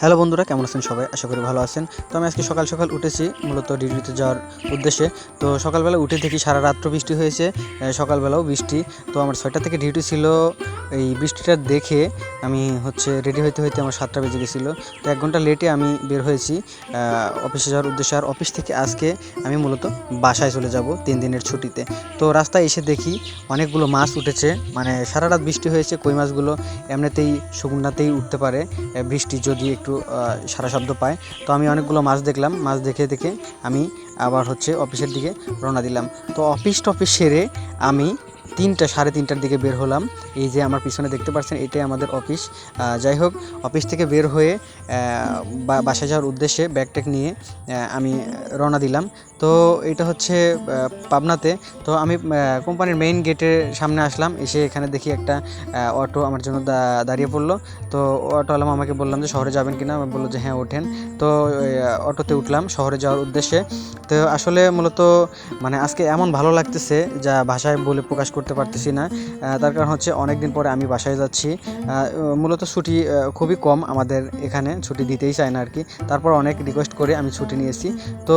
Hello বন্ধুরা, কেমন আছেন সবাই? আশা করি ভালো আছেন। তো আমি আজকে সকাল সকাল উঠেছি, মূলত ডিউটিতে যাওয়ার উদ্দেশ্যে। তো সকালবেলা উঠে দেখি সারা রাত্র বৃষ্টি হয়েছে সকালবেলাও বৃষ্টি। তো আমার ছয়টা থেকে ডিউটি ছিল, এই বৃষ্টিটা দেখে আমি হচ্ছে রেডি হইতে হইতে আমার সাতটা বেজে গেছিল। তো এক ঘণ্টা লেটে আমি বের হয়েছি অফিসে যাওয়ার উদ্দেশ্যে। আর অফিস থেকে আজকে আমি মূলত বাসায় চলে যাব তিন দিনের ছুটিতে। তো রাস্তায় এসে দেখি অনেকগুলো মাছ উঠেছে মানে সারা রাত বৃষ্টি হয়েছে, কই মাছগুলো এমনিতেই শুকনাতেই উঠতে পারে বৃষ্টি যদি একটু সারা শব্দ পায়। তো আমি অনেকগুলো মাছ দেখলাম। মাছ দেখে দেখে আমি আবার হচ্ছে অফিসের দিকে রওনা দিলাম। তো অফিস টফিস সেরে আমি তিনটা, সাড়ে তিনটার দিকে বের হলাম। এই যে আমার পিছনে দেখতে পাচ্ছেন, এটাই আমাদের অফিস। যাই হোক, অফিস থেকে বের হয়ে বাসায় যাওয়ার উদ্দেশ্যে ব্যাগ নিয়ে আমি রওনা দিলাম। তো এটা হচ্ছে পাবনাতে। তো আমি কোম্পানির মেইন গেটের সামনে আসলাম, এসে এখানে দেখি একটা অটো আমার জন্য দাঁড়িয়ে পড়ল। তো অটো অটোওয়ালা আমাকে বললাম যে, শহরে যাবেন কিনা? আমি বলল যে হ্যাঁ ওঠেন। তো অটোতে উঠলাম, শহরে যাওয়ার উদ্দেশ্যে। তো আসলে মূলত মানে আজকে এমন ভালো লাগতেছে, যা ভাষায় বলে প্রকাশ করতে পারতেছি না। তার কারণ হচ্ছে অনেক দিন পরে আমি বাসায় যাচ্ছি। মূলত ছুটি খুবই কম আমাদের এখানে, ছুটি দিতেই চায় না আর কি তারপর অনেক রিকোয়েস্ট করে আমি ছুটি নিয়েছি। তো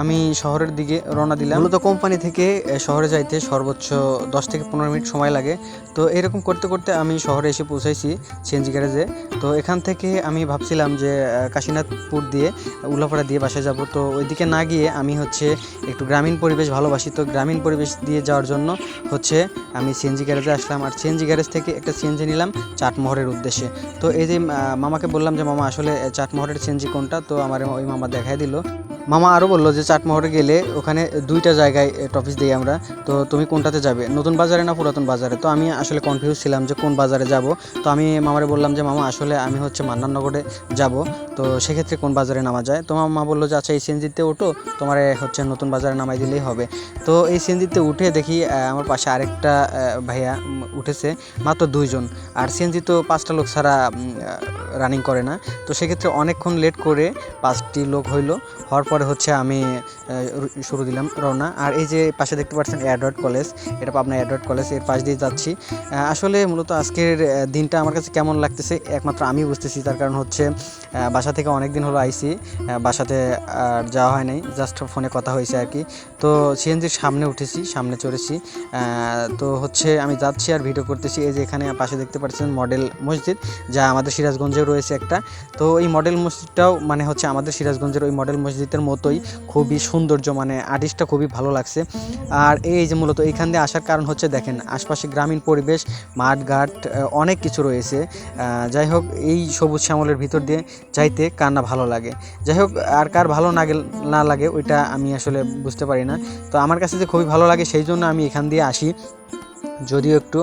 আমি শহরের দিকে রওনা দিলাম। মূলত কোম্পানি থেকে শহরে যাইতে সর্বোচ্চ দশ থেকে পনেরো মিনিট সময় লাগে। তো এরকম করতে করতে আমি শহরে এসে পৌঁছাইছি সিএনজি গ্যারেজে। তো এখান থেকে আমি ভাবছিলাম যে কাশীনাথপুর দিয়ে উল্লাপাড়া দিয়ে বাসায় যাব। তো ওইদিকে না গিয়ে আমি হচ্ছে একটু গ্রামীণ পরিবেশ ভালোবাসি। তো গ্রামীণ পরিবেশ দিয়ে যাওয়ার জন্য হচ্ছে আমি সিএনজি গ্যারেজে আসলাম আর সিএনজি গ্যারেজ থেকে একটা সিএনজি নিলাম চাটমোহরের উদ্দেশ্যে। তো এই যে মামাকে বললাম যে, মামা, আসলে চাটমহরের চাটমোহরের সিএনজি কোনটা? তো আমার ওই মামা দেখাই দিল। মামা আরও বলল যে চাটমোহরে গেলে ওখানে দুইটা জায়গায় টপিস দিই আমরা। তো তুমি কোনটাতে যাবে? নতুন বাজারে না পুরাতন বাজারে? তো আমি আসলে কনফিউজ ছিলাম যে কোন বাজারে যাব। তো আমি মামারে বললাম যে, মামা, আসলে আমি হচ্ছে মান্নাননগরে যাব। তো সেক্ষেত্রে কোন বাজারে নামা যায়? তো মামা বলল যে আচ্ছা এই সিএনজিতে ওঠো। তোমার হচ্ছে নতুন বাজারে নামাই দিলেই হবে। তো এই সিএনজিতে উঠে দেখি আমার পাশে আরেকটা ভাইয়া উঠেছে, মাত্র দুইজন। আর সিএনজি তো পাঁচটা লোক ছাড়া রানিং করে না। তো সেক্ষেত্রে অনেকক্ষণ লেট করে পাঁচটি লোক হইল। হওয়ার পরে হচ্ছে আমি শুরু দিলাম রওনা। আর এই যে পাশে দেখতে পাচ্ছেন অ্যাডওয়ার্ড কলেজ এটা পাবনা অ্যাডওয়ার্ড কলেজের পাশ দিয়ে যাচ্ছি। আসলে মূলত আজকের দিনটা আমার কাছে কেমন লাগতেছে, একমাত্র আমি বুঝতেছি। তার কারণ হচ্ছে বাসা থেকে অনেক দিন হলো আইসি বাসাতে আর যাওয়া হয় নাই জাস্ট ফোনে কথা হয়েছে আর কি। তো সিএনজির সামনে উঠেছি, সামনে চড়েছি। তো হচ্ছে আমি যাচ্ছি আর ভিডিও করতেছি। এই যে এখানে পাশে দেখতে পাচ্ছেন মডেল মসজিদ, যা আমাদের সিরাজগঞ্জেও রয়েছে একটা। তো এই মডেল মসজিদটাও মানে হচ্ছে আমাদের সিরাজগঞ্জের ওই মডেল মসজিদের মতোই খুবই সৌন্দর্য মানে আর্টিস্টটা খুবই ভালো লাগছে। আর এই যে মূলত এইখান দিয়ে আসার কারণ হচ্ছে দেখেন, আশপাশে গ্রামীণ পরিবেশ, মাঠঘাট অনেক কিছু রয়েছে। যাই হোক, এই সবুজ শ্যামলের ভিতর দিয়ে যাইতে কার না ভালো লাগে। যাই হোক, আর কার ভালো না না লাগে, ওইটা আমি আসলে বুঝতে পারি না। তো আমার কাছে যে খুবই ভালো লাগে, সেই জন্য আমি এখান দিয়ে আসি। যদিও একটু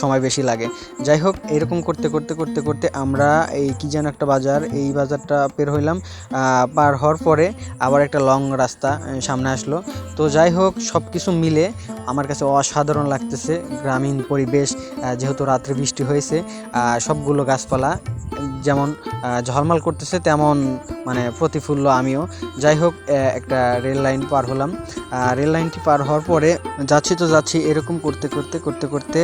সময় বেশি লাগে। যাই হোক এরকম করতে করতে করতে করতে আমরা এই কি যেন একটা বাজার, এই বাজারটা পের হইলাম পার হওয়ার পরে আবার একটা লং রাস্তা সামনে আসলো। তো যাই হোক সব কিছু মিলে আমার কাছে অসাধারণ লাগতেছে গ্রামীণ পরিবেশ যেহেতু রাত্রে বৃষ্টি হয়েছে সবগুলো গাছপালা যেমন ঝলমল করতেছে, তেমন মানে প্রতিফুল্ল আমিও। যাই হোক একটা রেল লাইন পার হলাম। রেল লাইনটি পার হওয়ার পরে যাচ্ছি তো যাচ্ছি এরকম করতে করতে করতে করতে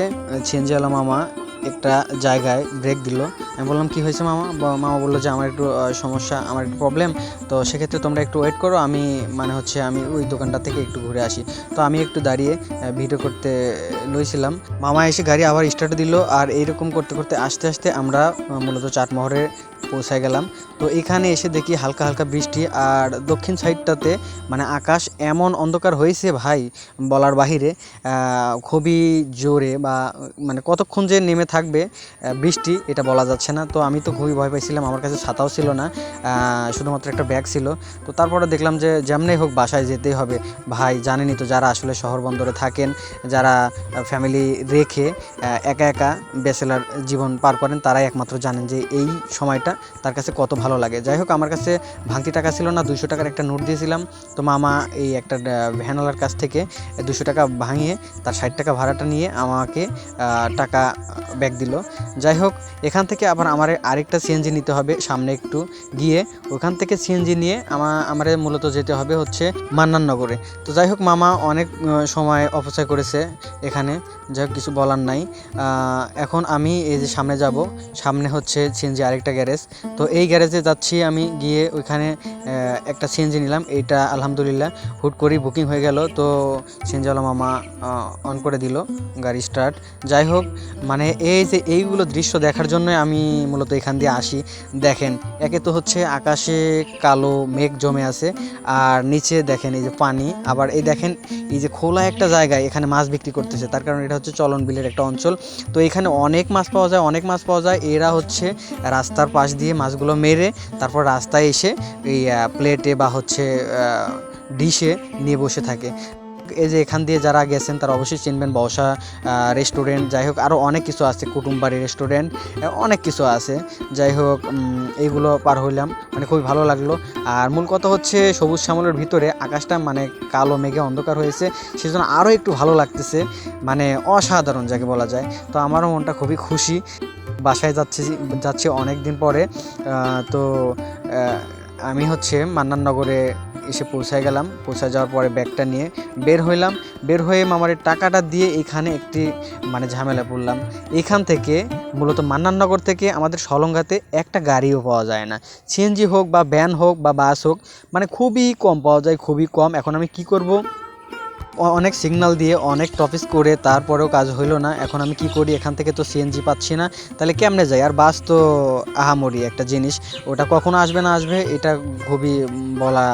ছেঞ্জিওয়ালা মামা একটা জায়গায় ব্রেক দিল। আমি বললাম, কি হয়েছে মামা? মামা বলল যে, আমার একটু সমস্যা, আমার একটু প্রবলেম তো সেক্ষেত্রে তোমরা একটু ওয়েট করো, আমি মানে হচ্ছে আমি ওই দোকানটা থেকে একটু ঘুরে আসি। তো আমি একটু দাঁড়িয়ে ভিডিও করতে লইছিলাম। মামা এসে গাড়ি আবার স্টার্ট দিল, আর এইরকম করতে করতে, আস্তে আস্তে আমরা মূলত চাটমোহরে পৌঁছায় গেলাম। তো এখানে এসে দেখি হালকা হালকা বৃষ্টি আর দক্ষিণ সাইডটাতে মানে আকাশ এমন অন্ধকার হয়েছে ভাই, বলার বাহিরে খুবই জোরে বা মানে কতক্ষণ যে নেমে থাকবে বৃষ্টি এটা বলা যাচ্ছে না। তো আমি তো খুবই ভয় পাইছিলাম, আমার কাছে ছাতাও ছিল না শুধুমাত্র একটা ব্যাগ ছিল। তো তারপরে দেখলাম যে যেমনই হোক বাসায় যেতেই হবে। ভাই জানেনই তো যারা আসলে শহর বন্দরে থাকেন, যারা ফ্যামিলি রেখে একা একা ব্যাচেলার জীবন পার করেন, তারাই একমাত্র জানেন যে এই সময়টা তার কাছে কত ভালো লাগে। যাই হোক, আমার কাছে ভাঙতি টাকা ছিল না, দুইশো টাকার একটা নোট দিয়েছিলাম। তো মামা এই একটা ভ্যানওয়ালার কাছ থেকে দুশো টাকা ভাঙিয়ে তার ষাট টাকা ভাড়াটা নিয়ে আমাকে টাকা ব্যাগ দিল। যাই হোক, এখান থেকে আবার আমার আরেকটা সিএনজি নিতে হবে সামনে একটু গিয়ে। ওখান থেকে সিএনজি নিয়ে আমা, আমার মূলত যেতে হবে হচ্ছে মান্নাননগরে তো যাই হোক, মামা অনেক সময় অপচয় করেছে এখানে। যাই হোক, কিছু বলার নাই। এখন আমি এই যে সামনে যাব, সামনে হচ্ছে সিএনজি আরেকটা গ্যারেজ। তো এই গ্যারেজে যাচ্ছি আমি গিয়ে ওইখানে একটা সিএনজি নিলাম। এইটা আলহামদুলিল্লাহ হুট করেই বুকিং হয়ে গেল। তো সিএনজিওয়ালা মামা অন করে দিল, গাড়ি স্টার্ট যাই হোক মানে এই যে এইগুলো দৃশ্য দেখার জন্য আমি মূলত এখান দিয়ে আসি। দেখেন, একে তো হচ্ছে আকাশে কালো মেঘ জমে আছে, আর নিচে দেখেন এই যে পানি। আবার এই দেখেন, এই যে খোলা একটা জায়গায় এখানে মাছ বিক্রি করতেছে। তার কারণ এটা হচ্ছে চলন বিলের একটা অঞ্চল। তো এখানে অনেক মাছ পাওয়া যায়, অনেক মাছ পাওয়া যায়। এরা হচ্ছে রাস্তার পাশ দিয়ে মাছগুলো মেরে তারপর রাস্তায় এসে এই প্লেটে বা হচ্ছে ডিশে নিয়ে বসে থাকে। এই যে এখান দিয়ে যারা গেছেন তারা অবশ্যই চিনবেন বসা রেস্টুরেন্ট যাই হোক আরও অনেক কিছু আছে, কুটুমবাড়ি রেস্টুরেন্ট অনেক কিছু আছে। যাই হোক এইগুলো পার হইলাম মানে খুবই ভালো লাগল। আর মূল কথা হচ্ছে সবুজ শ্যামলের ভিতরে আকাশটা মানে কালো মেঘে অন্ধকার হয়েছে, সেজন্য আরও একটু ভালো লাগতেছে মানে অসাধারণ যাকে বলা যায়। তো আমারও মনটা খুবই খুশি। বাসায় যাচ্ছি যাচ্ছি অনেক দিন পরে তো আমি হচ্ছে মান্নাননগরে এসে পৌঁছায় গেলাম। পৌঁছায় যাওয়ার পরে ব্যাগটা নিয়ে বের হইলাম। বের হয়ে মামারের টাকাটা দিয়ে এখানে একটি মানে ঝামেলা পড়লাম। এখান থেকে মূলত মান্নাননগর থেকে আমাদের সলঙ্গাতে একটা গাড়িও পাওয়া যায় না। সিএনজি হোক বা ভ্যান হোক বা বাস হোক মানে খুবই কম পাওয়া যায়, খুবই কম। এখন আমি কি করব? অনেক সিগন্যাল দিয়ে, অনেক টপিস করে তারপরেও কাজ হইল না। এখন আমি কি করি? এখান থেকে তো সিএনজি পাচ্ছি না। তাহলে কেমনে যাই? আর বাস তো আহামরি একটা জিনিস। ওটা কখনো আসবে না আসবে, এটা খুবই বলা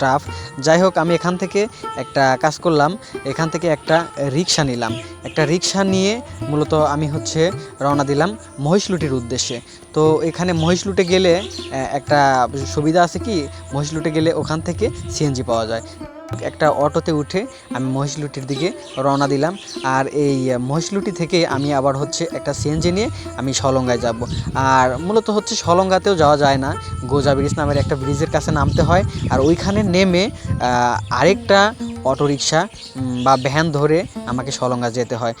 টাফ যাই হোক, আমি এখান থেকে একটা কাজ করলাম। এখান থেকে একটা রিক্সা নিলাম। একটা রিক্সা নিয়ে মূলত আমি হচ্ছে রওনা দিলাম মহিষলুটির উদ্দেশ্যে। তো এখানে মহিষলুটে গেলে একটা সুবিধা আছে কি? মহিষলুটে গেলে ওখান থেকে সিএনজি পাওয়া যায়। একটা অটোতে উঠে আমি মহিষলুটির দিকে রওনা দিলাম। আর এই মহিষলুটি থেকে আমি আবার হচ্ছে একটা সিএনজি নিয়ে আমি সলঙ্গায় যাব। আর মূলত হচ্ছে সলঙ্গাতেও যাওয়া যায় না। গোজা ব্রিজ নামের একটা ব্রিজের কাছে নামতে হয়। আর ওইখানে নেমে আরেকটা অটোরিকশা বা ভ্যান ধরে আমাকে সলঙ্গা যেতে হয়।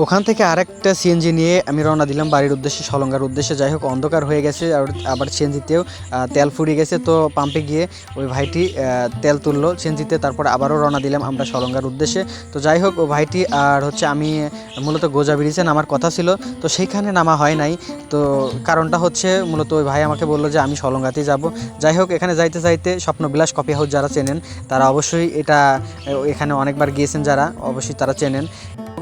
ওখান থেকে আরেকটা সিএনজি নিয়ে আমি রওনা দিলাম বাড়ির উদ্দেশ্যে, সলঙ্গার উদ্দেশ্যে। যাই হোক, অন্ধকার হয়ে গেছে আর আবার সিএনজিতেও তেল ফুরিয়ে গেছে। তো পাম্পে গিয়ে ওই ভাইটি তেল তুললো সিএনজিতে তারপর আবারও রওনা দিলাম আমরা সলঙ্গার উদ্দেশ্যে। তো যাই হোক, ও ভাইটি আর হচ্ছে আমি মূলত গোজা ব্রিজে নামার কথা ছিল। তো সেইখানে নামা হয় নাই। তো কারণটা হচ্ছে মূলত ওই ভাই আমাকে বলল যে আমি সলঙ্গাতেই যাব। যাই হোক, এখানে যাইতে যাইতে স্বপ্নবিলাস কফি হাউস যারা চেনেন, তারা অবশ্যই এটা এখানে অনেকবার গিয়েছেন যারা, অবশ্যই তারা চেনেন।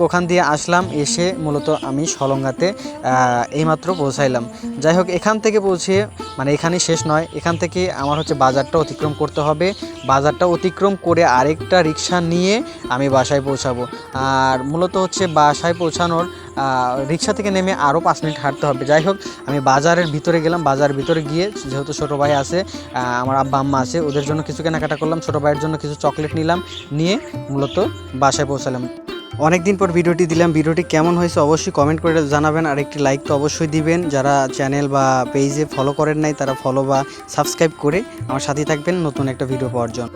ওখান দিয়ে আসলাম, এসে মূলত আমি সলঙ্গাতে এইমাত্র পৌঁছাইলাম। যাই হোক এখান থেকে পৌঁছে মানে এখানেই শেষ নয়, এখান থেকে আমার হচ্ছে বাজারটা অতিক্রম করতে হবে। বাজারটা অতিক্রম করে আরেকটা রিক্সা নিয়ে আমি বাসায় পৌঁছাবো। আর মূলত হচ্ছে বাসায় পৌঁছানোর রিক্সা থেকে নেমে আরও পাঁচ মিনিট হাঁটতে হবে। যাই হোক আমি বাজারের ভিতরে গেলাম বাজারের ভিতরে গিয়ে যেহেতু ছোটো ভাই আছে আমার আব্বা আম্মা আছে, ওদের জন্য কিছু কেনাকাটা করলাম, ছোটো ভাইয়ের জন্য কিছু চকলেট নিলাম, নিয়ে মূলত বাসায় পৌঁছালাম। অনেক দিন পর ভিডিওটি দিলাম। ভিডিওটি কেমন হয়েছে অবশ্যই কমেন্ট করে জানাবেন। আর একটি লাইক তো অবশ্যই দিবেন। যারা চ্যানেল বা পেজে ফলো করেন নাই, তারা ফলো বা সাবস্ক্রাইব করে আমার সাথেই থাকবেন নতুন একটা ভিডিও পাওয়ার জন্য।